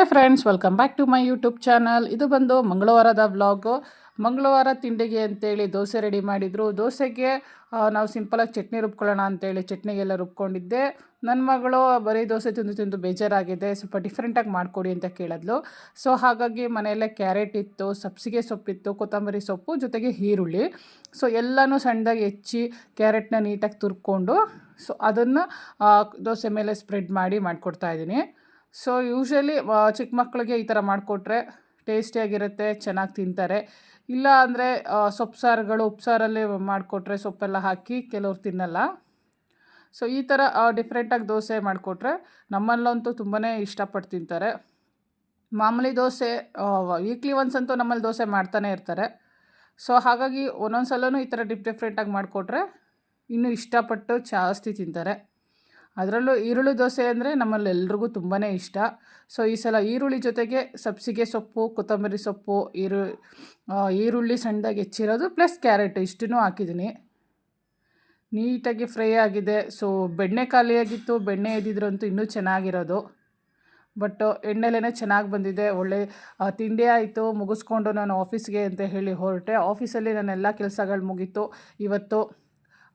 Hi friends welcome back to my YouTube channel ಇದು ಬಂದು ಮಂಗಳವಾರದ vlog ಮಂಗಳವಾರ ತಿಂಡಿಗೆ ಅಂತೇಳಿ ದೋಸೆ ರೆಡಿ ಮಾಡಿದರು. ದೋಸೆಗೆ ನಾವು ಸಿಂಪಲಾಗಿ ಚಟ್ನಿ ರುಬ್ಕೊಳ್ಳೋಣ ಅಂತೇಳಿ ಚಟ್ನಿಗೆಲ್ಲ ರುಬ್ಕೊಂಡಿದ್ದೆ. ನನ್ನ ಮಗಳು ಬರೀ ದೋಸೆ ತಿಂದು ತಿಂದು ಬೇಜಾರಾಗಿದೆ. ಸ್ವಲ್ಪ ಡಿಫ್ರೆಂಟಾಗಿ ಮಾಡಿಕೊಡಿ ಅಂತ ಕೇಳಿದ್ಲು. ಸೊ ಹಾಗಾಗಿ ಮನೆಯಲ್ಲೇ ಕ್ಯಾರೆಟ್ ಇತ್ತು, ಸಬ್ಸಿಗೆ ಸೊಪ್ಪಿತ್ತು, ಕೊತ್ತಂಬರಿ ಸೊಪ್ಪು, ಜೊತೆಗೆ ಈರುಳ್ಳಿ. ಸೊ ಎಲ್ಲನೂ ಸಣ್ಣದಾಗಿ ಹೆಚ್ಚಿ ಕ್ಯಾರೆಟ್ನ ನೀಟಾಗಿ ತುರ್ಕೊಂಡು ಸೊ ಅದನ್ನು ದೋಸೆ ಮೇಲೆ ಸ್ಪ್ರೆಡ್ ಮಾಡಿ ಮಾಡಿಕೊಡ್ತಾ ಇದ್ದೀನಿ. ಸೊ ಯೂಶ್ವಲಿ ಚಿಕ್ಕ ಮಕ್ಕಳಿಗೆ ಈ ಥರ ಮಾಡಿಕೊಟ್ರೆ ಟೇಸ್ಟಿಯಾಗಿರುತ್ತೆ ಚೆನ್ನಾಗಿ ತಿಂತಾರೆ. ಇಲ್ಲ ಅಂದರೆ ಸೊಪ್ಪು ಸಾರುಗಳು ಉಪ್ಸಾರಲ್ಲಿ ಮಾಡಿಕೊಟ್ರೆ ಸೊಪ್ಪೆಲ್ಲ ಹಾಕಿ ಕೆಲವ್ರು ತಿನ್ನಲ್ಲ. ಸೊ ಈ ಥರ ಡಿಫ್ರೆಂಟಾಗಿ ದೋಸೆ ಮಾಡಿಕೊಟ್ರೆ ನಮ್ಮಲ್ಲಂತೂ ತುಂಬಾ ಇಷ್ಟಪಟ್ಟು ತಿಂತಾರೆ. ಮಾಮೂಲಿ ದೋಸೆ ವೀಕ್ಲಿ ಒನ್ಸ್ ಅಂತೂ ನಮ್ಮಲ್ಲಿ ದೋಸೆ ಮಾಡ್ತಾನೆ ಇರ್ತಾರೆ. ಸೊ ಹಾಗಾಗಿ ಒಂದೊಂದು ಸಲವೂ ಈ ಥರ ಡಿಫ್ ಡಿಫ್ರೆಂಟಾಗಿ ಮಾಡಿಕೊಟ್ರೆ ಇನ್ನೂ ಇಷ್ಟಪಟ್ಟು ಜಾಸ್ತಿ ತಿಂತಾರೆ. ಅದರಲ್ಲೂ ಈರುಳ್ಳಿ ದೋಸೆ ಅಂದರೆ ನಮ್ಮಲ್ಲಿ ಎಲ್ರಿಗೂ ತುಂಬಾ ಇಷ್ಟ. ಸೊ ಈ ಸಲ ಈರುಳ್ಳಿ ಜೊತೆಗೆ ಸಬ್ಸಿಗೆ ಸೊಪ್ಪು, ಕೊತ್ತಂಬರಿ ಸೊಪ್ಪು, ಈರು ಈರುಳ್ಳಿ ಸಣ್ಣದಾಗಿ ಹೆಚ್ಚಿರೋದು ಪ್ಲಸ್ ಕ್ಯಾರೆಟ್ ಇಷ್ಟನ್ನೂ ಹಾಕಿದ್ದೀನಿ. ನೀಟಾಗಿ ಫ್ರೈ ಆಗಿದೆ. ಸೊ ಬೆಣ್ಣೆ ಖಾಲಿಯಾಗಿತ್ತು ಬೆಣ್ಣೆ ಎದ್ದಿದ್ರಂತೂ ಇನ್ನೂ ಚೆನ್ನಾಗಿರೋದು. ಬಟ್ ಎಣ್ಣೆಲೇ ಚೆನ್ನಾಗಿ ಬಂದಿದೆ. ಒಳ್ಳೆ ತಿಂಡಿ ಆಯಿತು. ಮುಗಿಸ್ಕೊಂಡು ನಾನು ಆಫೀಸ್ಗೆ ಅಂತ ಹೇಳಿ ಹೊರಟೆ. ಆಫೀಸಲ್ಲಿ ನಾನು ಎಲ್ಲ ಕೆಲಸಗಳು ಮುಗೀತು. ಇವತ್ತು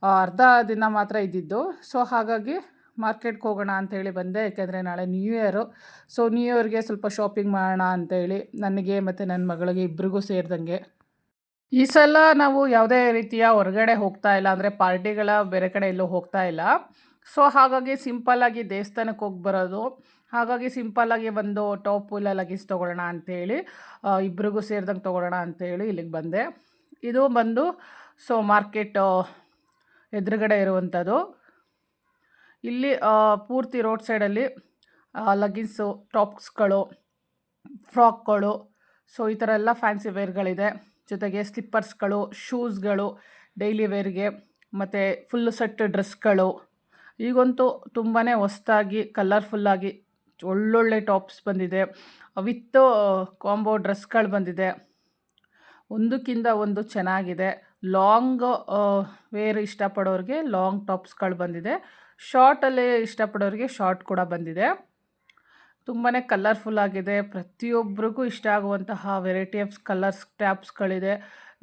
ಅರ್ಧ ದಿನ ಮಾತ್ರ ಇದ್ದಿದ್ದು. ಸೊ ಹಾಗಾಗಿ ಮಾರ್ಕೆಟ್ಗೆ ಹೋಗೋಣ ಅಂತೇಳಿ ಬಂದೆ, ಯಾಕೆಂದರೆ ನಾಳೆ ನ್ಯೂ ಇಯರು ಸೊ ನ್ಯೂ ಇಯರ್ಗೆ ಸ್ವಲ್ಪ ಶಾಪಿಂಗ್ ಮಾಡೋಣ ಅಂತೇಳಿ ನನಗೆ ಮತ್ತು ನನ್ನ ಮಗಳಿಗೆ ಇಬ್ಬರಿಗೂ ಸೇರಿದಂಗೆ. ಈ ಸಲ ನಾವು ಯಾವುದೇ ರೀತಿಯ ಹೊರಗಡೆ ಹೋಗ್ತಾ ಇಲ್ಲ, ಅಂದರೆ ಪಾರ್ಟಿಗಳ ಬೇರೆ ಕಡೆ ಎಲ್ಲೂ ಹೋಗ್ತಾ ಇಲ್ಲ. ಸೊ ಹಾಗಾಗಿ ಸಿಂಪಲ್ಲಾಗಿ ದೇವಸ್ಥಾನಕ್ಕೆ ಹೋಗಿ ಬರೋದು. ಹಾಗಾಗಿ ಸಿಂಪಲ್ಲಾಗಿ ಒಂದು ಟಾಪ್ ಇಲ್ಲ ಲಗೇಜ್ ತೊಗೊಳ್ಳೋಣ ಅಂತೇಳಿ ಇಬ್ಬರಿಗೂ ಸೇರಿದಂಗೆ ತೊಗೊಳ್ಳೋಣ ಅಂತೇಳಿ ಇಲ್ಲಿಗೆ ಬಂದೆ. ಇದು ಬಂದು ಸೊ ಮಾರ್ಕೆಟ್ ಎದುರುಗಡೆ ಇರುವಂಥದ್ದು ಇಲ್ಲಿ ಪೂರ್ತಿ ರೋಡ್ ಸೈಡಲ್ಲಿ ಲಗ್ಗಿನ್ಸು ಟಾಪ್ಸ್ಗಳು ಫ್ರಾಕ್ಗಳು ಸೊ ಈ ಥರ ಎಲ್ಲ ಫ್ಯಾನ್ಸಿ ವೇರ್ಗಳಿದೆ ಜೊತೆಗೆ ಸ್ಲಿಪ್ಪರ್ಸ್ಗಳು ಶೂಸ್ಗಳು ಡೈಲಿ ವೇರ್ಗೆ ಮತ್ತು ಫುಲ್ ಸೆಟ್ ಡ್ರೆಸ್ಗಳು ಈಗಂತೂ ತುಂಬಾ ಹೊಸ್ದಾಗಿ ಕಲರ್ಫುಲ್ಲಾಗಿ ಒಳ್ಳೊಳ್ಳೆ ಟಾಪ್ಸ್ ಬಂದಿದೆ. ವಿತ್ ಕಾಂಬೋ ಡ್ರೆಸ್ಗಳು ಬಂದಿದೆ. ಒಂದಕ್ಕಿಂತ ಒಂದು ಚೆನ್ನಾಗಿದೆ. ಲಾಂಗ್ ವೇರ್ ಇಷ್ಟಪಡೋರಿಗೆ ಲಾಂಗ್ ಟಾಪ್ಸ್ಗಳು ಬಂದಿದೆ. ಶಾರ್ಟಲ್ಲಿ ಇಷ್ಟಪಡೋರಿಗೆ ಶಾರ್ಟ್ ಕೂಡ ಬಂದಿದೆ. ತುಂಬಾ ಕಲರ್ಫುಲ್ ಆಗಿದೆ. ಪ್ರತಿಯೊಬ್ಬರಿಗೂ ಇಷ್ಟ ಆಗುವಂತಹ ವೆರೈಟಿ ಆಫ್ ಕಲರ್ಸ್ ಟ್ಯಾಪ್ಸ್ಗಳಿದೆ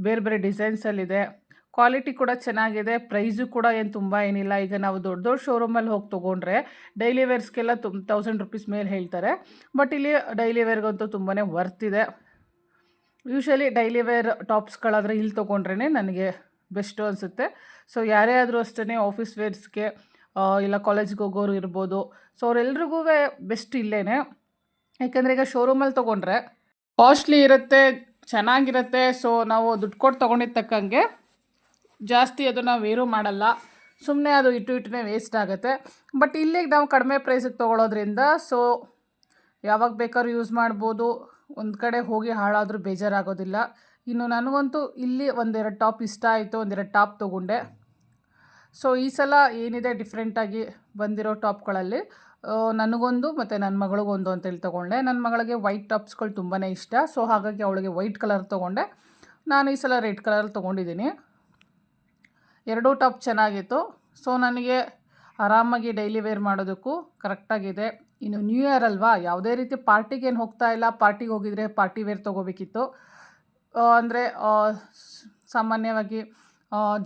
ಬೇರೆ ಬೇರೆ ಡಿಸೈನ್ಸಲ್ಲಿದೆ ಕ್ವಾಲಿಟಿ ಕೂಡ ಚೆನ್ನಾಗಿದೆ. ಪ್ರೈಸು ಕೂಡ ಏನು ತುಂಬ ಏನಿಲ್ಲ. ಈಗ ನಾವು ದೊಡ್ಡ ದೊಡ್ಡ ಶೋರೂಮಲ್ಲಿ ಹೋಗಿ ತೊಗೊಂಡ್ರೆ ಡೈಲಿ ವೇರ್ಸ್ಗೆಲ್ಲ ತುಮ್ ತೌಸಂಡ್ ರುಪೀಸ್ ಮೇಲೆ ಹೇಳ್ತಾರೆ. ಬಟ್ ಇಲ್ಲಿ ಡೈಲಿ ವೇರ್ಗಂತೂ ತುಂಬಾ ವರ್ತ್ ಇದೆ. ಯೂಶ್ವಲಿ ಡೈಲಿ ವೇರ್ ಟಾಪ್ಸ್ಗಳಾದರೆ ಇಲ್ಲಿ ತೊಗೊಂಡ್ರೇ ನನಗೆ ಬೆಸ್ಟು ಅನಿಸುತ್ತೆ. ಸೊ ಯಾರೇ ಆದರೂ ಅಷ್ಟೇ ಆಫೀಸ್ ವೇರ್ಸ್ಗೆ ಇಲ್ಲ ಕಾಲೇಜ್ಗೆ ಹೋಗೋರು ಇರ್ಬೋದು. ಸೊ ಅವರೆಲ್ರಿಗೂ ಬೆಸ್ಟ್ ಇಲ್ಲೇ ಯಾಕೆಂದರೆ ಈಗ ಶೋರೂಮಲ್ಲಿ ತೊಗೊಂಡ್ರೆ ಕಾಸ್ಟ್ಲಿ ಇರುತ್ತೆ, ಚೆನ್ನಾಗಿರುತ್ತೆ. ಸೊ ನಾವು ದುಡ್ಡು ಕೊಟ್ಟು ತೊಗೊಂಡಿದ್ದ ತಕ್ಕಂಗೆ ಜಾಸ್ತಿ ಅದನ್ನು ವೇರು ಮಾಡಲ್ಲ. ಸುಮ್ಮನೆ ಅದು ಇಟ್ಟು ಇಟ್ಟನೇ ವೇಸ್ಟ್ ಆಗುತ್ತೆ. ಬಟ್ ಇಲ್ಲಿಗೆ ನಾವು ಕಡಿಮೆ ಪ್ರೈಸಿಗೆ ತೊಗೊಳೋದ್ರಿಂದ ಸೊ ಯಾವಾಗ ಬೇಕಾದ್ರೂ ಯೂಸ್ ಮಾಡ್ಬೋದು. ಒಂದು ಕಡೆ ಹೋಗಿ ಹಾಳಾದರೂ ಬೇಜಾರಾಗೋದಿಲ್ಲ. ಇನ್ನು ನನಗಂತೂ ಇಲ್ಲಿ ಒಂದೆರಡು ಟಾಪ್ ಇಷ್ಟ ಆಯಿತು, ಒಂದೆರಡು ಟಾಪ್ ತೊಗೊಂಡೆ. ಸೊ ಈ ಸಲ ಏನಿದೆ ಡಿಫ್ರೆಂಟಾಗಿ ಬಂದಿರೋ ಟಾಪ್ಗಳಲ್ಲಿ ನನಗೊಂದು ಮತ್ತು ನನ್ನ ಮಗಳಿಗೊಂದು ಅಂತೇಳಿ ತೊಗೊಂಡೆ. ನನ್ನ ಮಗಳಿಗೆ ವೈಟ್ ಟಾಪ್ಸ್ಗಳು ತುಂಬಾ ಇಷ್ಟ. ಸೊ ಹಾಗಾಗಿ ಅವಳಿಗೆ ವೈಟ್ ಕಲರ್ ತೊಗೊಂಡೆ. ನಾನು ಈ ಸಲ ರೆಡ್ ಕಲರ್ ತೊಗೊಂಡಿದ್ದೀನಿ. ಎರಡೂ ಟಾಪ್ ಚೆನ್ನಾಗಿತ್ತು. ಸೊ ನನಗೆ ಆರಾಮಾಗಿ ಡೈಲಿ ವೇರ್ ಮಾಡೋದಕ್ಕೂ ಕರೆಕ್ಟಾಗಿದೆ ಇನ್ನು ನ್ಯೂ ಇಯರ್ ಅಲ್ವಾ? ಯಾವುದೇ ರೀತಿ ಪಾರ್ಟಿಗೆ ಏನು ಹೋಗ್ತಾ ಇಲ್ಲ. ಪಾರ್ಟಿಗೆ ಹೋಗಿದರೆ ಪಾರ್ಟಿ ವೇರ್ ತೊಗೋಬೇಕಿತ್ತು. ಅಂದರೆ ಸಾಮಾನ್ಯವಾಗಿ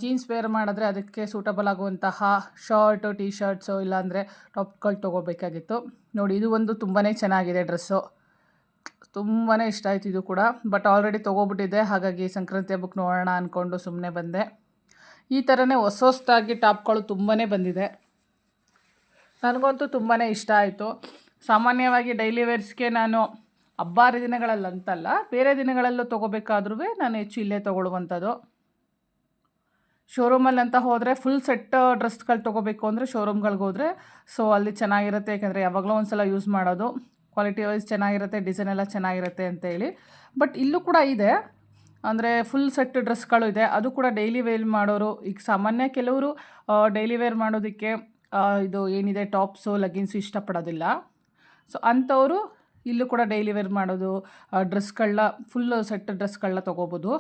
ಜೀನ್ಸ್ ವೇರ್ ಮಾಡಿದ್ರೆ ಅದಕ್ಕೆ ಸೂಟಬಲ್ ಆಗುವಂತಹ ಶರ್ಟು ಟೀ ಶರ್ಟ್ಸು ಇಲ್ಲಾಂದರೆ ಟಾಪ್ಗಳು ತೊಗೋಬೇಕಾಗಿತ್ತು. ನೋಡಿ, ಇದು ಒಂದು ತುಂಬಾ ಚೆನ್ನಾಗಿದೆ ಡ್ರೆಸ್ಸು ತುಂಬಾ ಇಷ್ಟ ಆಯಿತು ಇದು ಕೂಡ. ಬಟ್ ಆಲ್ರೆಡಿ ತೊಗೊಬಿಟ್ಟಿದ್ದೆ. ಹಾಗಾಗಿ ಸಂಕ್ರಾಂತಿ ಹಬ್ಬಕ್ಕೆ ನೋಡೋಣ ಅಂದ್ಕೊಂಡು ಸುಮ್ಮನೆ ಬಂದೆ. ಈ ಥರನೇ ಹೊಸ ಹೊಸದಾಗಿ ಟಾಪ್ಗಳು ತುಂಬಾ ಬಂದಿದೆ. ನನಗಂತೂ ತುಂಬಾ ಇಷ್ಟ ಆಯಿತು. ಸಾಮಾನ್ಯವಾಗಿ ಡೈಲಿ ವೇರ್ಸ್ಗೆ ನಾನು ಹಬ್ಬ ಹರಿದಿನಗಳಲ್ಲಂತಲ್ಲ ಬೇರೆ ದಿನಗಳಲ್ಲೂ ತೊಗೋಬೇಕಾದ್ರೂ ನಾನು ಹೆಚ್ಚು ಇಲ್ಲೇ ತೊಗೊಳ್ಳುವಂಥದ್ದು. ಶೋರೂಮಲ್ಲಿ ಅಂತ ಹೋದರೆ ಫುಲ್ ಸೆಟ್ ಡ್ರೆಸ್ಗಳು ತೊಗೋಬೇಕು ಅಂದರೆ ಶೋರೂಮ್ಗಳಿಗೆ ಹೋದರೆ. ಸೊ ಅಲ್ಲಿ ಚೆನ್ನಾಗಿರುತ್ತೆ, ಯಾಕಂದರೆ ಯಾವಾಗಲೂ ಒಂದು ಸಲ ಯೂಸ್ ಮಾಡೋದು. ಕ್ವಾಲಿಟಿ ವೈಸ್ ಚೆನ್ನಾಗಿರುತ್ತೆ ಡಿಸೈನ್ ಎಲ್ಲ ಚೆನ್ನಾಗಿರುತ್ತೆ ಅಂತೇಳಿ ಬಟ್ ಇಲ್ಲೂ ಕೂಡ ಇದೆ. ಅಂದರೆ ಫುಲ್ ಸೆಟ್ ಡ್ರೆಸ್ಗಳು ಇದೆ. ಅದು ಕೂಡ ಡೈಲಿ ವೇರ್ ಮಾಡೋರು. ಈಗ ಸಾಮಾನ್ಯ ಕೆಲವರು ಡೈಲಿ ವೇರ್ ಮಾಡೋದಕ್ಕೆ ಇದು ಏನಿದೆ ಟಾಪ್ಸು ಲಗಿನ್ಸು ಇಷ್ಟಪಡೋದಿಲ್ಲ. ಸೊ ಅಂಥವರು ಇಲ್ಲೂ ಕೂಡ ಡೈಲಿ ವೇರ್ ಮಾಡೋದು ಡ್ರೆಸ್ಗಳನ್ನ ಫುಲ್ಲು ಸೆಟ್ ಡ್ರೆಸ್ಗಳನ್ನ ತೊಗೋಬೋದು.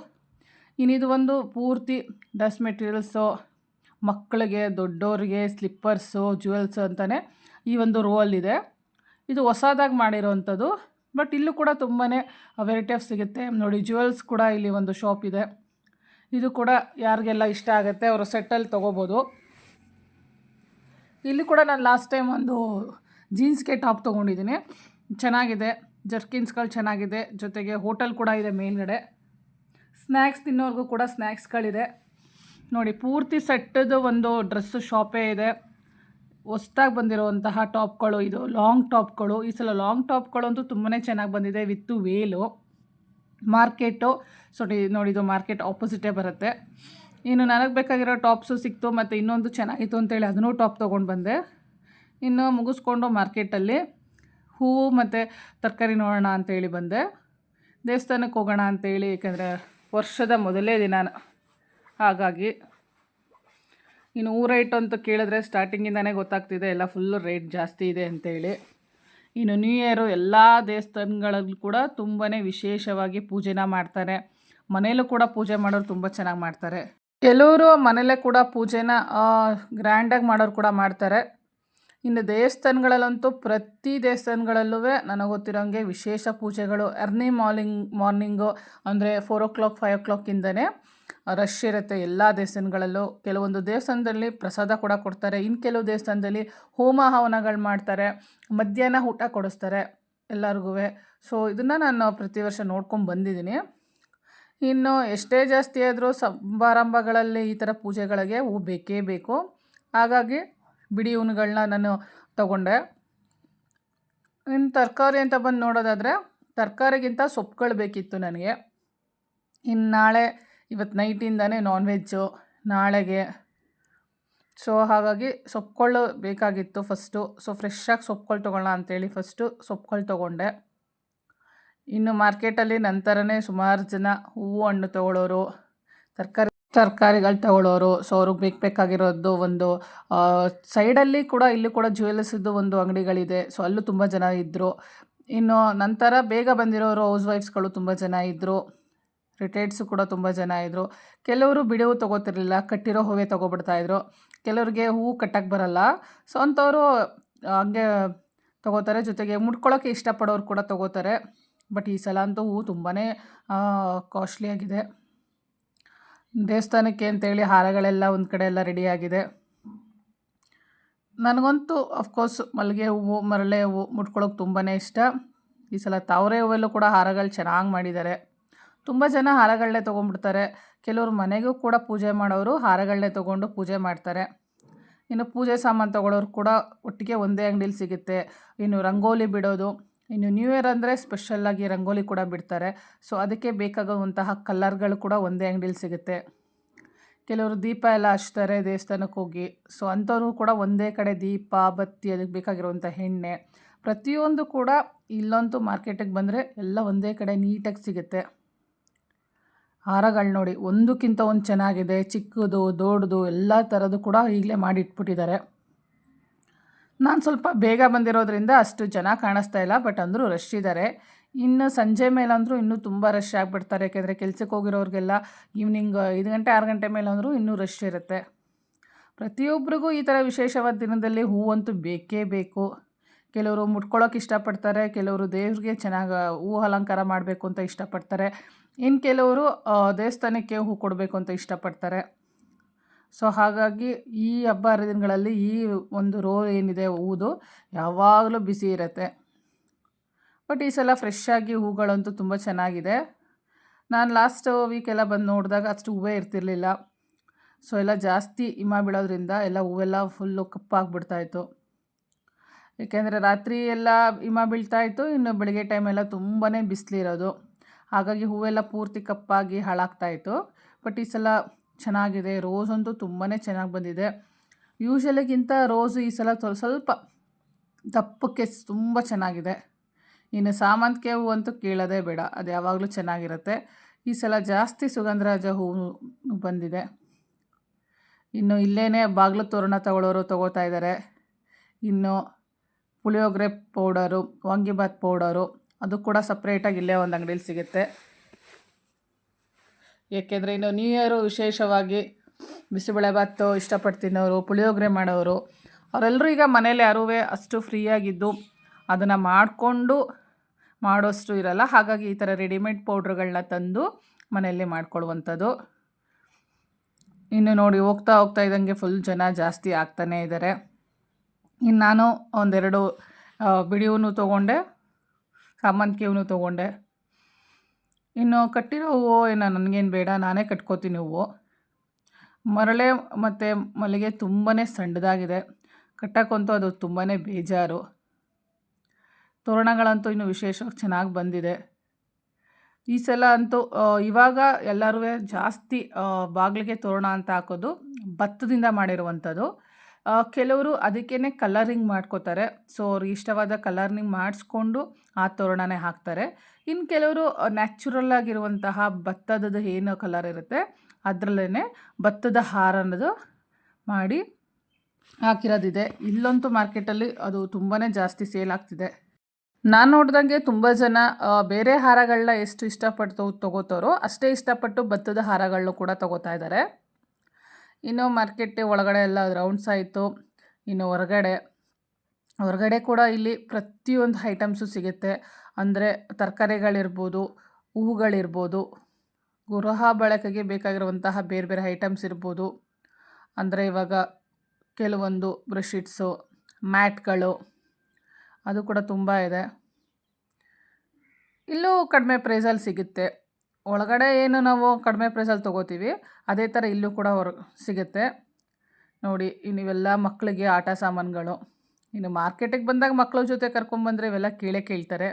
ಇನ್ನಿದು ಒಂದು ಪೂರ್ತಿ ಡ್ರೆಸ್ ಮೆಟೀರಿಯಲ್ಸು ಮಕ್ಕಳಿಗೆ, ದೊಡ್ಡೋರಿಗೆ ಸ್ಲಿಪ್ಪರ್ಸು ಜ್ಯುವೆಲ್ಸು ಅಂತಲೇ ಈ ಒಂದು ರೋಲಿದೆ ಇದು ಹೊಸದಾಗಿ ಮಾಡಿರೋವಂಥದ್ದು ಬಟ್ ಇಲ್ಲೂ ಕೂಡ ತುಂಬಾ ವೆರೈಟಿ ಆಫ್ ಸಿಗುತ್ತೆ. ನೋಡಿ ಜ್ಯುವೆಲ್ಸ್ ಕೂಡ ಇಲ್ಲಿ ಒಂದು ಶಾಪ್ ಇದೆ. ಇದು ಕೂಡ ಯಾರಿಗೆಲ್ಲ ಇಷ್ಟ ಆಗುತ್ತೆ, ಅವರು ಸೆಟ್ಟಲ್ಲಿ ತೊಗೋಬೋದು. ಇಲ್ಲಿ ಕೂಡ ನಾನು ಲಾಸ್ಟ್ ಟೈಮ್ ಒಂದು ಜೀನ್ಸ್ಗೆ ಟಾಪ್ ತೊಗೊಂಡಿದ್ದೀನಿ. ಚೆನ್ನಾಗಿದೆ. ಜರ್ಕಿನ್ಸ್ಗಳು ಚೆನ್ನಾಗಿದೆ. ಜೊತೆಗೆ ಹೋಟೆಲ್ ಕೂಡ ಇದೆ ಮೇಲ್ಗಡೆ. ಸ್ನ್ಯಾಕ್ಸ್ ತಿನ್ನೋರ್ಗೂ ಕೂಡ ಸ್ನ್ಯಾಕ್ಸ್ಗಳಿದೆ ನೋಡಿ, ಪೂರ್ತಿ ಸೆಟ್ಟದು ಒಂದು ಡ್ರೆಸ್ಸು ಶಾಪೇ ಇದೆ. ಹೊಸ್ದಾಗಿ ಬಂದಿರುವಂತಹ ಟಾಪ್ಗಳು ಇದು ಲಾಂಗ್ ಟಾಪ್ಗಳು ಈ ಸಲ ಲಾಂಗ್ ಟಾಪ್ಗಳು ಅಂತೂ ತುಂಬಾ ಚೆನ್ನಾಗಿ ಬಂದಿದೆ ವಿತ್ತು ವೇಲು ಮಾರ್ಕೆಟು ಸೊ ನೋಡಿ, ಇದು ಮಾರ್ಕೆಟ್ ಆಪೋಸಿಟೇ ಬರುತ್ತೆ. ಇನ್ನು ನನಗೆ ಬೇಕಾಗಿರೋ ಟಾಪ್ಸು ಸಿಕ್ತು, ಮತ್ತು ಇನ್ನೊಂದು ಚೆನ್ನಾಗಿತ್ತು ಅಂತೇಳಿ ಅದನ್ನೂ ಟಾಪ್ ತೊಗೊಂಡು ಬಂದೆ. ಇನ್ನು ಮುಗಿಸ್ಕೊಂಡು ಮಾರ್ಕೆಟಲ್ಲಿ ಹೂವು ಮತ್ತು ತರಕಾರಿ ನೋಡೋಣ ಅಂತೇಳಿ ಬಂದೆ. ದೇವಸ್ಥಾನಕ್ಕೆ ಹೋಗೋಣ ಅಂತೇಳಿ ಏಕೆಂದರೆ ವರ್ಷದ ಮೊದಲೇ ದಿನ. ಹಾಗಾಗಿ ಇನ್ನು ಊರ ಅಂತ ಕೇಳಿದ್ರೆ ಸ್ಟಾರ್ಟಿಂಗಿಂದನೇ ಗೊತ್ತಾಗ್ತಿದೆ. ಎಲ್ಲ ಫುಲ್ಲು ರೇಟ್ ಜಾಸ್ತಿ ಇದೆ ಅಂತೇಳಿ ಇನ್ನು ನ್ಯೂ ಇಯರು ಎಲ್ಲ ದೇವಸ್ಥಾನಗಳಲ್ಲೂ ಕೂಡ ತುಂಬಾ ವಿಶೇಷವಾಗಿ ಪೂಜೆನ ಮಾಡ್ತಾರೆ. ಮನೆಯಲ್ಲೂ ಕೂಡ ಪೂಜೆ ಮಾಡೋರು ತುಂಬ ಚೆನ್ನಾಗಿ ಮಾಡ್ತಾರೆ. ಕೆಲವರು ಮನೆಯಲ್ಲೇ ಕೂಡ ಪೂಜೆನ ಗ್ರ್ಯಾಂಡಾಗಿ ಮಾಡೋರು ಕೂಡ ಮಾಡ್ತಾರೆ. ಇನ್ನು ದೇವಸ್ಥಾನಗಳಲ್ಲಂತೂ ಪ್ರತಿ ದೇವಸ್ಥಾನಗಳಲ್ಲೂ ನನಗೆ ಗೊತ್ತಿರೋಂಗೆ ವಿಶೇಷ ಪೂಜೆಗಳು ಅರ್ನಿ ಮಾರ್ನಿಂಗ್ ಮಾರ್ನಿಂಗು ಅಂದರೆ ಫೋರ್ ಓ ಕ್ಲಾಕ್ ಫೈವ್ ಓ ಕ್ಲಾಕಿಂದನೇ ರಶ್ ಇರುತ್ತೆ ಎಲ್ಲ ದೇವಸ್ಥಾನಗಳಲ್ಲೂ. ಕೆಲವೊಂದು ದೇವಸ್ಥಾನದಲ್ಲಿ ಪ್ರಸಾದ ಕೂಡ ಕೊಡ್ತಾರೆ ಇನ್ನು ಕೆಲವು ದೇವಸ್ಥಾನದಲ್ಲಿ ಹೋಮ ಹವನಗಳು ಮಾಡ್ತಾರೆ, ಮಧ್ಯಾಹ್ನ ಊಟ ಕೊಡಿಸ್ತಾರೆ ಎಲ್ಲರಿಗೂ ಸೊ ಇದನ್ನು ನಾನು ಪ್ರತಿ ವರ್ಷ ನೋಡ್ಕೊಂಡು ಬಂದಿದ್ದೀನಿ. ಇನ್ನು ಎಷ್ಟೇ ಜಾಸ್ತಿ ಆದರೂ ಸಮಾರಂಭಗಳಲ್ಲಿ ಈ ಥರ ಪೂಜೆಗಳಿಗೆ ಹೂ ಬೇಕೇ ಬೇಕು. ಹಾಗಾಗಿ ಬಿಡಿ ಹೂವುಗಳನ್ನ ನಾನು ತಗೊಂಡೆ. ಇನ್ನು ತರಕಾರಿ ಅಂತ ಬಂದು ನೋಡೋದಾದರೆ ತರಕಾರಿಗಿಂತ ಸೊಪ್ಪುಗಳು ಬೇಕಿತ್ತು ನನಗೆ. ಇನ್ನು ನಾಳೆ ಇವತ್ತು ನೈಟಿಂದನೇ ನಾನ್ ವೆಜ್ಜು ನಾಳೆಗೆ. ಸೊ ಹಾಗಾಗಿ ಸೊಪ್ಪುಗಳು ಬೇಕಾಗಿತ್ತು ಫಸ್ಟು ಸೊ ಫ್ರೆಶ್ಶಾಗಿ ಸೊಪ್ಪುಗಳು ತೊಗೊಳ್ಳೋಣ ಅಂತೇಳಿ ಫಸ್ಟು ಸೊಪ್ಪುಗಳು ತೊಗೊಂಡೆ. ಇನ್ನು ಮಾರ್ಕೆಟಲ್ಲಿ ನಂತರನೇ ಸುಮಾರು ಜನ ಹೂವು ಹಣ್ಣು ತೊಗೊಳ್ಳೋರು ತರಕಾರಿ ತರಕಾರಿಗಳು ತಗೊಳ್ಳೋರು ಸೊ ಅವ್ರಿಗೆ ಬೇಕು ಬೇಕಾಗಿರೋದು ಒಂದು ಸೈಡಲ್ಲಿ ಕೂಡ, ಇಲ್ಲಿ ಕೂಡ ಜ್ಯುವೆಲ್ಲರ್ಸಿದ್ದು ಒಂದು ಅಂಗಡಿಗಳಿದೆ. ಸೊ ಅಲ್ಲೂ ತುಂಬ ಜನ ಇದ್ದರು ಇನ್ನು ನಂತರ ಬೇಗ ಬಂದಿರೋರು ಹೌಸ್ ವೈಫ್ಸ್ಗಳು ತುಂಬ ಜನ ಇದ್ದರು ರಿಟೈರ್ಡ್ಸು ಕೂಡ ತುಂಬ ಜನ ಇದ್ದರು ಕೆಲವರು ಬಿಡುವು ತೊಗೋತಿರಲಿಲ್ಲ, ಕಟ್ಟಿರೋ ಹೂವೇ ತೊಗೊಬಿಡ್ತಾಯಿದ್ರು ಕೆಲವ್ರಿಗೆ ಹೂವು ಕಟ್ಟಕ್ಕೆ ಬರಲ್ಲ. ಸೊ ಅಂಥವರು ಹಂಗೆ ತೊಗೋತಾರೆ. ಜೊತೆಗೆ ಮುಡ್ಕೊಳ್ಳೋಕ್ಕೆ ಇಷ್ಟಪಡೋರು ಕೂಡ ತೊಗೋತಾರೆ. ಬಟ್ ಈ ಸಲ ಅಂತೂ ಹೂವು ತುಂಬಾ ಕಾಸ್ಟ್ಲಿಯಾಗಿದೆ ದೇವಸ್ಥಾನಕ್ಕೆ ಅಂತೇಳಿ ಹಾರಗಳೆಲ್ಲ ಒಂದು ಕಡೆ ಎಲ್ಲ ರೆಡಿಯಾಗಿದೆ ನನಗಂತೂ ಅಫ್ಕೋರ್ಸ್ ಮಲ್ಲಿಗೆ ಹೂವು, ಮರಳೆ ಹೂವು ಮುಟ್ಕೊಳ್ಳೋಕೆ ತುಂಬಾ ಇಷ್ಟ. ಈ ಸಲ ತಾವರೆ ಹೂವೆಲ್ಲೂ ಕೂಡ ಹಾರಗಳು ಚೆನ್ನಾಗಿ ಮಾಡಿದ್ದಾರೆ. ತುಂಬ ಜನ ಹಾರಗಳನ್ನೇ ತೊಗೊಂಡ್ಬಿಡ್ತಾರೆ. ಕೆಲವರು ಮನೆಗೂ ಕೂಡ ಪೂಜೆ ಮಾಡೋರು ಹಾರಗಳನ್ನೇ ತೊಗೊಂಡು ಪೂಜೆ ಮಾಡ್ತಾರೆ. ಇನ್ನು ಪೂಜೆ ಸಾಮಾನು ತೊಗೊಳೋರು ಕೂಡ ಒಟ್ಟಿಗೆ ಒಂದೇ ಅಂಗಡೀಲಿ ಸಿಗುತ್ತೆ. ಇನ್ನು ರಂಗೋಲಿ ಬಿಡೋದು ಇನ್ನು ನ್ಯೂ ಇಯರ್ ಅಂದರೆ ಸ್ಪೆಷಲ್ಲಾಗಿ ರಂಗೋಲಿ ಕೂಡ ಬಿಡ್ತಾರೆ. ಸೊ ಅದಕ್ಕೆ ಬೇಕಾಗುವಂತಹ ಕಲರ್ಗಳು ಕೂಡ ಒಂದೇ ಅಂಗಡೀಲಿ ಸಿಗುತ್ತೆ. ಕೆಲವರು ದೀಪ ಎಲ್ಲ ಹಚ್ತಾರೆ ದೇವಸ್ಥಾನಕ್ಕೆ ಹೋಗಿ. ಸೊ ಅಂಥವ್ರು ಕೂಡ ಒಂದೇ ಕಡೆ ದೀಪ, ಬತ್ತಿ, ಅದಕ್ಕೆ ಬೇಕಾಗಿರುವಂಥ ಎಣ್ಣೆ ಪ್ರತಿಯೊಂದು ಕೂಡ ಇಲ್ಲಂತೂ ಮಾರ್ಕೆಟಿಗೆ ಬಂದರೆ ಎಲ್ಲ ಒಂದೇ ಕಡೆ ನೀಟಾಗಿ ಸಿಗುತ್ತೆ. ಹಾರಗಳು ನೋಡಿ, ಒಂದಕ್ಕಿಂತ ಒಂದು ಚೆನ್ನಾಗಿದೆ, ಚಿಕ್ಕದು, ದೊಡ್ಡದು, ಎಲ್ಲ ಥರದ್ದು ಕೂಡ ಈಗಲೇ ಮಾಡಿ ಇಟ್ಬಿಟ್ಟಿದ್ದಾರೆ. ನಾನು ಸ್ವಲ್ಪ ಬೇಗ ಬಂದಿರೋದ್ರಿಂದ ಅಷ್ಟು ಜನ ಕಾಣಿಸ್ತಾ ಇಲ್ಲ, ಬಟ್ ಅಂದರೂ ರಶ್ ಇದ್ದಾರೆ ಇನ್ನು ಸಂಜೆ ಮೇಲಂದರೂ ಇನ್ನೂ ತುಂಬ ರಶ್ ಆಗಿಬಿಡ್ತಾರೆ, ಯಾಕೆಂದರೆ ಕೆಲಸಕ್ಕೆ ಹೋಗಿರೋರಿಗೆಲ್ಲ ಈವ್ನಿಂಗ್ ಐದು ಗಂಟೆ, ಆರು ಗಂಟೆ ಮೇಲಂದರೂ ಇನ್ನೂ ರಶ್ ಇರುತ್ತೆ. ಪ್ರತಿಯೊಬ್ಬರಿಗೂ ಈ ಥರ ವಿಶೇಷವಾದ ದಿನದಲ್ಲಿ ಹೂವಂತೂ ಬೇಕೇ ಬೇಕು. ಕೆಲವರು ಮುಟ್ಕೊಳ್ಳೋಕೆ ಇಷ್ಟಪಡ್ತಾರೆ, ಕೆಲವರು ದೇವ್ರಿಗೆ ಚೆನ್ನಾಗಿ ಹೂ ಅಲಂಕಾರ ಮಾಡಬೇಕು ಅಂತ ಇಷ್ಟಪಡ್ತಾರೆ. ಇನ್ನು ಕೆಲವರು ದೇವಸ್ಥಾನಕ್ಕೆ ಹೂ ಕೊಡಬೇಕು ಅಂತ ಇಷ್ಟಪಡ್ತಾರೆ. ಸೊ ಹಾಗಾಗಿ ಈ ಹಬ್ಬ ಹರಿದಿನಗಳಲ್ಲಿ ಈ ಒಂದು ರೋ ಏನಿದೆ ಹೂದು ಯಾವಾಗಲೂ ಬಿಸಿ ಇರುತ್ತೆ. ಬಟ್ ಈ ಸಲ ಫ್ರೆಶ್ ಆಗಿ ಹೂಗಳಂತೂ ತುಂಬ ಚೆನ್ನಾಗಿದೆ. ನಾನು ಲಾಸ್ಟ್ ವೀಕೆಲ್ಲ ಬಂದು ನೋಡಿದಾಗ ಅಷ್ಟು ಹೂವೇ ಇರ್ತಿರ್ಲಿಲ್ಲ. ಸೊ ಎಲ್ಲ ಜಾಸ್ತಿ ಹಿಮ ಬೀಳೋದ್ರಿಂದ ಎಲ್ಲ ಹೂವೆಲ್ಲ ಫುಲ್ಲು ಕಪ್ಪಾಗಿಬಿಡ್ತಾಯಿತ್ತು ಏಕೆಂದರೆ ರಾತ್ರಿ ಎಲ್ಲ ಹಿಮ ಬೀಳ್ತಾಯಿತ್ತು ಇನ್ನು ಬೆಳಗ್ಗೆ ಟೈಮೆಲ್ಲ ತುಂಬಾ ಬಿಸಿಲಿರೋದು. ಹಾಗಾಗಿ ಹೂವೆಲ್ಲ ಪೂರ್ತಿ ಕಪ್ಪಾಗಿ ಹಾಳಾಗ್ತಾಯಿತ್ತು ಬಟ್ ಈ ಸಲ ಚೆನ್ನಾಗಿದೆ. ರೋಸ್ ಅಂತೂ ತುಂಬಾ ಚೆನ್ನಾಗಿ ಬಂದಿದೆ. ಯೂಶಲಿಗಿಂತ ರೋಸು ಈ ಸಲ ಸ್ವಲ್ಪ ದಪ್ಪಕ್ಕೆ ತುಂಬ ಚೆನ್ನಾಗಿದೆ. ಇನ್ನು ಸಾಮಂತಿಗೆ ಹೂವು ಅಂತೂ ಕೇಳೋದೇ ಬೇಡ. ಅದು ಯಾವಾಗಲೂ ಚೆನ್ನಾಗಿರುತ್ತೆ. ಈ ಸಲ ಜಾಸ್ತಿ ಸುಗಂಧರಾಜ ಹೂವು ಬಂದಿದೆ. ಇನ್ನು ಇಲ್ಲೇ ಬಾಗಿಲು ತೋರಣ ತಗೊಳ್ಳೋರು ತೊಗೋತಾ ಇದ್ದಾರೆ ಇನ್ನು ಪುಳಿಯೋಗರೆ ಪೌಡರು ವಾಂಗಿಬಾತ್ ಪೌಡರು, ಅದು ಕೂಡ ಸಪ್ರೇಟಾಗಿ ಇಲ್ಲೇ ಒಂದು ಅಂಗಡೀಲಿ ಸಿಗುತ್ತೆ. ಏಕೆಂದರೆ ಇನ್ನು ನ್ಯೂ ಇಯರು ವಿಶೇಷವಾಗಿ ಬಿಸಿಬೇಳೆಭಾತು ಇಷ್ಟಪಟ್ಟು ತಿನ್ನೋರು ಪುಳಿಯೋಗರೆ ಮಾಡೋರು, ಅವರೆಲ್ಲರೂ ಈಗ ಮನೇಲಿ ಯಾರೂ ಅಷ್ಟು ಫ್ರೀಯಾಗಿದ್ದು ಅದನ್ನು ಮಾಡಿಕೊಂಡು ಮಾಡೋಷ್ಟು ಇರಲ್ಲ. ಹಾಗಾಗಿ ಈ ಥರ ರೆಡಿಮೇಡ್ ಪೌಡ್ರ್ಗಳನ್ನ ತಂದು ಮನೆಯಲ್ಲೇ ಮಾಡ್ಕೊಳ್ಳುವಂಥದ್ದು. ಇನ್ನು ನೋಡಿ ಹೋಗ್ತಾ ಹೋಗ್ತಾ ಇದ್ದಂಗೆ ಫುಲ್ ಜನ ಜಾಸ್ತಿ ಆಗ್ತಾನೇ ಇದ್ದಾರೆ ಇನ್ನು ನಾನು ಒಂದೆರಡು ಬಿಡಿಯೂ ತೊಗೊಂಡೆ ಸಾಮಂತಿಗೆ ಹೂವು ತೊಗೊಂಡೆ. ಇನ್ನು ಕಟ್ಟಿರೋ ಹೂವು ಏನೋ ನನಗೇನು ಬೇಡ, ನಾನೇ ಕಟ್ಕೋತೀನಿ ಹೂವು. ಮರಳೆ ಮತ್ತು ಮಲ್ಲಿಗೆ ತುಂಬಾ ಸಣ್ಣದಾಗಿದೆ. ಕಟ್ಟಕ್ಕಂತೂ ಅದು ತುಂಬಾ ಬೇಜಾರು. ತೋರಣಗಳಂತೂ ಇನ್ನು ವಿಶೇಷವಾಗಿ ಚೆನ್ನಾಗಿ ಬಂದಿದೆ. ಈ ಸಲ ಅಂತೂ ಇವಾಗ ಎಲ್ಲರೂ ಜಾಸ್ತಿ ಬಾಗಿಲಿಗೆ ತೋರಣ ಅಂತ ಹಾಕೋದು ಭತ್ತದಿಂದ ಮಾಡಿರುವಂಥದ್ದು. ಕೆಲವರು ಅದಕ್ಕೇ ಕಲರಿಂಗ್ ಮಾಡ್ಕೋತಾರೆ. ಸೊ ಅವ್ರಿಗೆ ಇಷ್ಟವಾದ ಕಲರ್ನಿಂಗ್ ಮಾಡಿಸ್ಕೊಂಡು ಆ ತೋರಣನೇ ಹಾಕ್ತಾರೆ. ಇನ್ನು ಕೆಲವರು ನ್ಯಾಚುರಲ್ ಆಗಿರುವಂತಹ ಭತ್ತದ ಏನು ಕಲರ್ ಇರುತ್ತೆ ಅದರಲ್ಲೇ ಭತ್ತದ ಹಾರ ಅನ್ನೋದು ಮಾಡಿ ಹಾಕಿರೋದಿದೆ. ಇಲ್ಲಂತೂ ಮಾರ್ಕೆಟಲ್ಲಿ ಅದು ತುಂಬಾ ಜಾಸ್ತಿ ಸೇಲ್ ಆಗ್ತಿದೆ. ನಾನು ನೋಡ್ದಂಗೆ ತುಂಬ ಜನ ಬೇರೆ ಹಾರಗಳನ್ನ ಎಷ್ಟು ಇಷ್ಟಪಟ್ಟು ತೊಗೋತಾರೋ ಅಷ್ಟೇ ಇಷ್ಟಪಟ್ಟು ಭತ್ತದ ಹಾರಗಳನ್ನೂ ಕೂಡ ತೊಗೋತಾ ಇದ್ದಾರೆ. ಇನ್ನು ಮಾರ್ಕೆಟ್ ಒಳಗಡೆ ಎಲ್ಲ ರೌಂಡ್ಸ್ ಆಯಿತು. ಇನ್ನು ಹೊರಗಡೆ ಹೊರಗಡೆ ಕೂಡ ಇಲ್ಲಿ ಪ್ರತಿಯೊಂದು ಐಟಮ್ಸು ಸಿಗುತ್ತೆ. ಅಂದರೆ ತರಕಾರಿಗಳಿರ್ಬೋದು ಹೂವುಗಳಿರ್ಬೋದು ಗೃಹ ಬಳಕೆಗೆ ಬೇಕಾಗಿರುವಂತಹ ಬೇರೆ ಬೇರೆ ಐಟಮ್ಸ್ ಇರ್ಬೋದು. ಅಂದರೆ ಇವಾಗ ಕೆಲವೊಂದು ಬ್ರಷೀಟ್ಸು ಮ್ಯಾಟ್ಗಳು ಅದು ಕೂಡ ತುಂಬ ಇದೆ. ಇಲ್ಲೂ ಕಡಿಮೆ ಪ್ರೈಸಲ್ಲಿ ಸಿಗುತ್ತೆ. ಒಳಗಡೆ ಏನು ನಾವು ಕಡಿಮೆ ಪ್ರೈಸಲ್ಲಿ ತೊಗೋತೀವಿ. ಅದೇ ಥರ ಇಲ್ಲೂ ಕೂಡ ಹೊರ ಸಿಗುತ್ತೆ. ನೋಡಿ ಇನ್ನಿವೆಲ್ಲ ಮಕ್ಕಳಿಗೆ ಆಟ ಸಾಮಾನುಗಳು. ಇನ್ನು ಮಾರ್ಕೆಟಿಗೆ ಬಂದಾಗ ಮಕ್ಕಳ ಜೊತೆ ಕರ್ಕೊಂಬಂದರೆ ಇವೆಲ್ಲ ಕೇಳೇ ಕೇಳ್ತಾರೆ.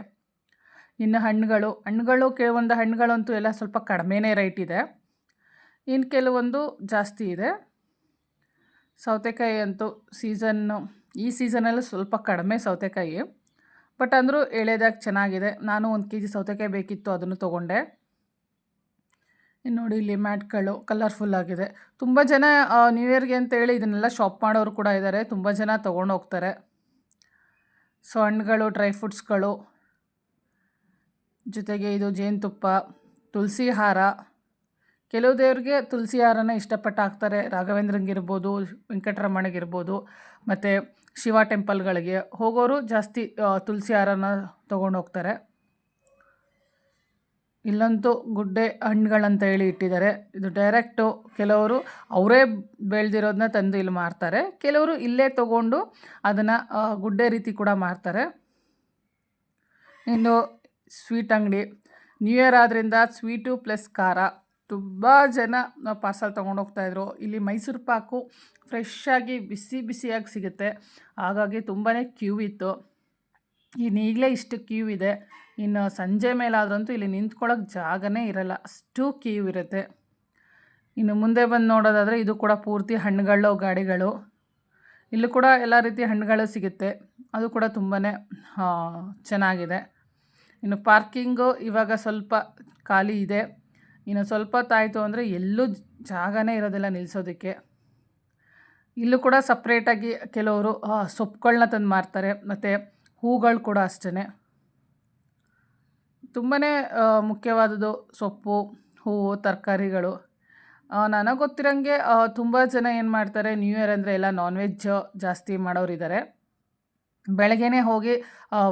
ಇನ್ನು ಹಣ್ಣುಗಳು ಹಣ್ಣುಗಳು ಕೆಲವೊಂದು ಹಣ್ಣುಗಳಂತೂ ಎಲ್ಲ ಸ್ವಲ್ಪ ಕಡಿಮೆನೇ ರೇಟ್ ಇದೆ. ಇನ್ನು ಕೆಲವೊಂದು ಜಾಸ್ತಿ ಇದೆ. ಸೌತೆಕಾಯಿ ಅಂತೂ ಸೀಸನ್ನು ಈ ಸೀಸನಲ್ಲಿ ಸ್ವಲ್ಪ ಕಡಿಮೆ ಸೌತೆಕಾಯಿ. ಬಟ್ ಅಂದರೂ ಎಳೆದಾಗ ಚೆನ್ನಾಗಿದೆ. ನಾನು ಒಂದು ಕೆ ಜಿ ಸೌತೆಕಾಯಿ ಬೇಕಿತ್ತು ಅದನ್ನು ತೊಗೊಂಡೆ. ನೋಡಿ, ಇಲ್ಲಿ ಮ್ಯಾಟ್ಗಳು ಕಲರ್ಫುಲ್ ಆಗಿದೆ. ತುಂಬ ಜನ ನ್ಯೂ ಇಯರ್ಗೆ ಅಂತೇಳಿ ಇದನ್ನೆಲ್ಲ ಶಾಪ್ ಮಾಡೋರು ಕೂಡ ಇದ್ದಾರೆ ತುಂಬ ಜನ ತೊಗೊಂಡು ಹೋಗ್ತಾರೆ. ಸೊ ಹಣ್ಣುಗಳು ಡ್ರೈ ಫ್ರೂಟ್ಸ್ಗಳು ಜೊತೆಗೆ ಇದು ಜೇನುತುಪ್ಪ, ತುಳಸಿ ಹಾರ. ಕೆಲವು ದೇವ್ರಿಗೆ ತುಳಸಿ ಹಾರನ ಇಷ್ಟಪಟ್ಟು ಹಾಕ್ತಾರೆ. ರಾಘವೇಂದ್ರಂಗಿರ್ಬೋದು ವೆಂಕಟರಮಣಗಿರ್ಬೋದು ಮತ್ತು ಶಿವ ಟೆಂಪಲ್ಗಳಿಗೆ ಹೋಗೋರು ಜಾಸ್ತಿ ತುಳಸಿ ಹಾರನ ತೊಗೊಂಡು ಹೋಗ್ತಾರೆ. ಇಲ್ಲಂತೂ ಗುಡ್ಡೆ ಹಣ್ಣುಗಳಂತ ಹೇಳಿ ಇಟ್ಟಿದ್ದಾರೆ. ಇದು ಡೈರೆಕ್ಟು ಕೆಲವರು ಅವರೇ ಬೆಳೆದಿರೋದನ್ನ ತಂದು ಇಲ್ಲಿ ಮಾರ್ತಾರೆ. ಕೆಲವರು ಇಲ್ಲೇ ತಗೊಂಡು ಅದನ್ನು ಗುಡ್ಡೆ ರೀತಿ ಕೂಡ ಮಾರ್ತಾರೆ. ಇನ್ನು ಸ್ವೀಟ್ ಅಂಗಡಿ. ನ್ಯೂ ಇಯರ್ ಆದ್ದರಿಂದ ಸ್ವೀಟು ಪ್ಲಸ್ ಖಾರ. ತುಂಬ ಜನ ಪಾರ್ಸಲ್ ತೊಗೊಂಡು ಹೋಗ್ತಾಯಿದ್ರು ಇಲ್ಲಿ ಮೈಸೂರು ಪಾಕು ಫ್ರೆಶ್ಶಾಗಿ ಬಿಸಿ ಬಿಸಿಯಾಗಿ ಸಿಗುತ್ತೆ. ಹಾಗಾಗಿ ತುಂಬಾ ಕ್ಯೂ ಇತ್ತು. ಇನ್ನು ಈಗಲೇ ಇಷ್ಟು ಕ್ಯೂ ಇದೆ. ಇನ್ನು ಸಂಜೆ ಮೇಲಾದ್ರಂತೂ ಇಲ್ಲಿ ನಿಂತ್ಕೊಳ್ಳೋಕೆ ಜಾಗನೇ ಇರಲ್ಲ. ಅಷ್ಟು ಕ್ಯೂ ಇರುತ್ತೆ. ಇನ್ನು ಮುಂದೆ ಬಂದು ನೋಡೋದಾದರೆ ಇದು ಕೂಡ ಪೂರ್ತಿ ಹಣ್ಣುಗಳು ಗಾಡಿಗಳು. ಇಲ್ಲೂ ಕೂಡ ಎಲ್ಲ ರೀತಿಯ ಹಣ್ಣುಗಳು ಸಿಗುತ್ತೆ. ಅದು ಕೂಡ ತುಂಬಾ ಚೆನ್ನಾಗಿದೆ. ಇನ್ನು ಪಾರ್ಕಿಂಗು ಇವಾಗ ಸ್ವಲ್ಪ ಖಾಲಿ ಇದೆ. ಇನ್ನು ಸ್ವಲ್ಪ ಹೊತ್ತಾಯಿತು ಅಂದರೆ ಎಲ್ಲೂ ಜಾಗನೇ ಇರೋದಿಲ್ಲ ನಿಲ್ಲಿಸೋದಕ್ಕೆ ಇಲ್ಲೂ ಕೂಡ ಸಪ್ರೇಟಾಗಿ ಕೆಲವರು ಸೊಪ್ಪುಗಳನ್ನ ತಂದು ಮಾರ್ತಾರೆ. ಮತ್ತು ಹೂಗಳು ಕೂಡ ಅಷ್ಟೇ ತುಂಬಾ ಮುಖ್ಯವಾದದ್ದು ಸೊಪ್ಪು ಹೂವು ತರಕಾರಿಗಳು. ನನಗೆ ಗೊತ್ತಿರೋಂಗೆ ತುಂಬ ಜನ ಏನು ಮಾಡ್ತಾರೆ ನ್ಯೂ ಇಯರ್ ಅಂದರೆ ಎಲ್ಲ ನಾನ್ ವೆಜ್ ಜಾಸ್ತಿ ಮಾಡೋರಿದ್ದಾರೆ ಬೆಳಗ್ಗೆನೇ ಹೋಗಿ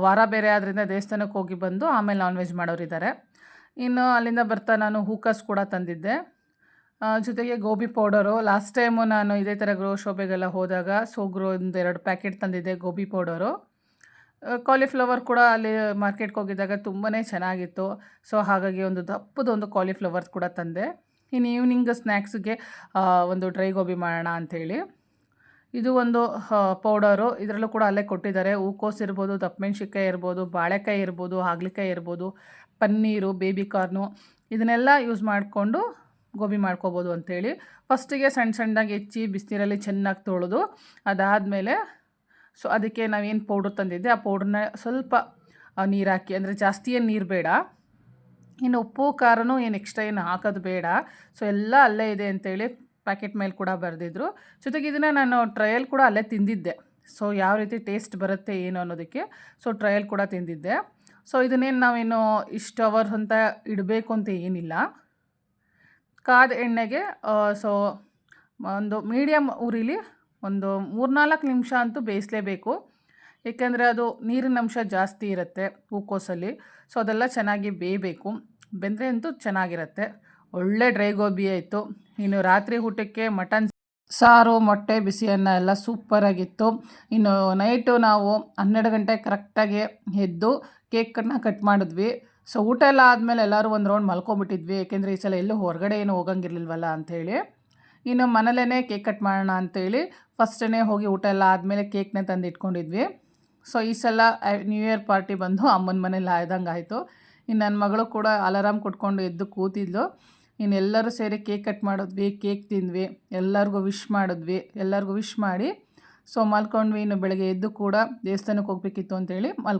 ವಾರ ಬೇರೆ ಆದ್ದರಿಂದ ದೇವಸ್ಥಾನಕ್ಕೆ ಹೋಗಿ ಬಂದು ಆಮೇಲೆ ನಾನ್ ವೆಜ್ ಮಾಡೋರಿದ್ದಾರೆ ಇನ್ನು ಅಲ್ಲಿಂದ ಬರ್ತಾ ನಾನು ಹೂಕಸ್ ಕೂಡ ತಂದಿದ್ದೆ. ಜೊತೆಗೆ ಗೋಬಿ ಪೌಡರು. ಲಾಸ್ಟ್ ಟೈಮು ನಾನು ಇದೇ ಥರ ಗ್ರೋ ಶೋಭೆಗೆಲ್ಲ ಹೋದಾಗ ಗ್ರೋ ಒಂದು ಎರಡು ಪ್ಯಾಕೆಟ್ ತಂದಿದ್ದೆ ಗೋಬಿ ಪೌಡರು. ಕಾಲಿಫ್ಲವರ್ ಕೂಡ ಅಲ್ಲಿ ಮಾರ್ಕೆಟ್ಗೆ ಹೋಗಿದ್ದಾಗ ತುಂಬಾ ಚೆನ್ನಾಗಿತ್ತು. ಸೊ ಹಾಗಾಗಿ ಒಂದು ದಪ್ಪದೊಂದು ಕಾಲಿಫ್ಲವರ್ ಕೂಡ ತಂದೆ. ಇನ್ನು ಈವ್ನಿಂಗ್ ಸ್ನ್ಯಾಕ್ಸ್ಗೆ ಒಂದು ಡ್ರೈ ಗೋಬಿ ಮಾಡೋಣ ಅಂಥೇಳಿ. ಇದು ಒಂದು ಪೌಡರು ಇದರಲ್ಲೂ ಕೂಡ ಅಲ್ಲೇ ಕೊಟ್ಟಿದ್ದಾರೆ. ಹೂಕೋಸು ಇರ್ಬೋದು ದಪ್ಪಮೆಣ್ಸಿಕಾಯಿ ಇರ್ಬೋದು, ಬಾಳೆಕಾಯಿ ಇರ್ಬೋದು, ಹಾಗಲಿಕಾಯಿ ಇರ್ಬೋದು, ಪನ್ನೀರು ಬೇಬಿ ಕಾರ್ನು ಇದನ್ನೆಲ್ಲ ಯೂಸ್ ಮಾಡಿಕೊಂಡು ಗೋಬಿ ಮಾಡ್ಕೋಬೋದು ಅಂಥೇಳಿ. ಫಸ್ಟಿಗೆ ಸಣ್ಣ ಸಣ್ಣದಾಗಿ ಹೆಚ್ಚಿ ಬಿಸಿನೀರಲ್ಲಿ ಚೆನ್ನಾಗಿ ತೊಳೆದು ಅದಾದಮೇಲೆ ಸೊ ಅದಕ್ಕೆ ನಾವೇನು ಪೌಡ್ರ್ ತಂದಿದ್ದೆ? ಆ ಪೌಡ್ರನ್ನ ಸ್ವಲ್ಪ ನೀರು ಹಾಕಿ ಅಂದರೆ ಜಾಸ್ತಿ ಏನು ನೀರು ಬೇಡ. ಇನ್ನು ಉಪ್ಪು, ಖಾರನೂ ಏನು ಎಕ್ಸ್ಟ್ರಾ ಏನು ಹಾಕೋದು ಬೇಡ. ಸೊ ಎಲ್ಲ ಅಲ್ಲೇ ಇದೆ ಅಂತೇಳಿ ಪ್ಯಾಕೆಟ್ ಮೇಲೆ ಕೂಡ ಬರೆದಿದ್ರು. ಜೊತೆಗೆ ಇದನ್ನು ನಾನು ಟ್ರಯಲ್ ಕೂಡ ಅಲ್ಲೇ ತಿಂದಿದ್ದೆ. ಸೊ ಯಾವ ರೀತಿ ಟೇಸ್ಟ್ ಬರುತ್ತೆ ಏನು ಅನ್ನೋದಕ್ಕೆ ಸೊ ಟ್ರಯಲ್ ಕೂಡ ತಿಂದಿದ್ದೆ. ಸೊ ಇದನ್ನೇನು ನಾವೇನು ಇಷ್ಟು ಅವರ್ ಅಂತ ಇಡಬೇಕು ಅಂತ ಏನಿಲ್ಲ. ಕಾದ ಎಣ್ಣೆಗೆ ಸೊ ಒಂದು ಮೀಡಿಯಮ್ ಉರಿಲಿ ಒಂದು ಮೂರ್ನಾಲ್ಕು ನಿಮಿಷ ಅಂತೂ ಬೇಯಿಸಲೇಬೇಕು. ಏಕೆಂದರೆ ಅದು ನೀರಿನ ಅಂಶ ಜಾಸ್ತಿ ಇರುತ್ತೆ ಹೂಕೋಸಲ್ಲಿ ಸೊ, ಅದೆಲ್ಲ ಚೆನ್ನಾಗಿ ಬೇಯಬೇಕು. ಬೆಂದರೆ ಅಂತೂ ಚೆನ್ನಾಗಿರುತ್ತೆ. ಒಳ್ಳೆ ಡ್ರೈ ಗೋಬಿ ಆಯಿತು. ಇನ್ನು ರಾತ್ರಿ ಊಟಕ್ಕೆ ಮಟನ್ ಸಾರು, ಮೊಟ್ಟೆ ಬಿಸಿ ಅನ್ನ ಎಲ್ಲ ಸೂಪರಾಗಿತ್ತು ಇನ್ನು ನೈಟು ನಾವು ಹನ್ನೆರಡು ಗಂಟೆ ಕರೆಕ್ಟಾಗಿ ಎದ್ದು ಕೇಕನ್ನು ಕಟ್ ಮಾಡಿದ್ವಿ. ಸೊ, ಊಟ ಎಲ್ಲ ಆದಮೇಲೆ ಎಲ್ಲರೂ ಒಂದು ರೌಂಡ್ ಮಲ್ಕೊಂಬಿಟ್ಟಿದ್ವಿ ಏಕೆಂದರೆ ಈ ಸಲ ಎಲ್ಲೂ ಹೊರಗಡೆ ಏನು ಹೋಗಂಗಿರ್ಲಿಲ್ವಲ್ಲ ಅಂಥೇಳಿ. ಇನ್ನು ಮನೇಲೇ ಕೇಕ್ ಕಟ್ ಮಾಡೋಣ ಅಂತೇಳಿ ಫಸ್ಟೇ ಹೋಗಿ ಊಟ ಎಲ್ಲ ಆದಮೇಲೆ ಕೇಕ್ನೇ ತಂದು ಇಟ್ಕೊಂಡಿದ್ವಿ ಸೊ ಈ ಸಲ ನ್ಯೂ ಇಯರ್ ಪಾರ್ಟಿ ಬಂದು ಅಮ್ಮನ ಮನೇಲಿ ಆಯ್ದಂಗೆ ಆಯಿತು. ಇನ್ನು ನನ್ನ ಮಗಳು ಕೂಡ ಅಲಾರಾಮ್ ಕೊಟ್ಕೊಂಡು ಎದ್ದು ಕೂತಿದ್ಲು. ಇನ್ನು ಎಲ್ಲರೂ ಸೇರಿ ಕೇಕ್ ಕಟ್ ಮಾಡಿದ್ವಿ, ಕೇಕ್ ತಿಂದ್ವಿ, ಎಲ್ಲರಿಗೂ ವಿಶ್ ಮಾಡಿದ್ವಿ, ಎಲ್ಲರಿಗೂ ವಿಶ್ ಮಾಡಿ. ಸೊ ಮಲ್ಕೊಂಡ್ವಿ, ಇನ್ನು ಬೆಳಗ್ಗೆ ಎದ್ದು ಕೂಡ ದೇವಸ್ಥಾನಕ್ಕೆ ಹೋಗ್ಬೇಕಿತ್ತು ಅಂತೇಳಿ ಮಲ್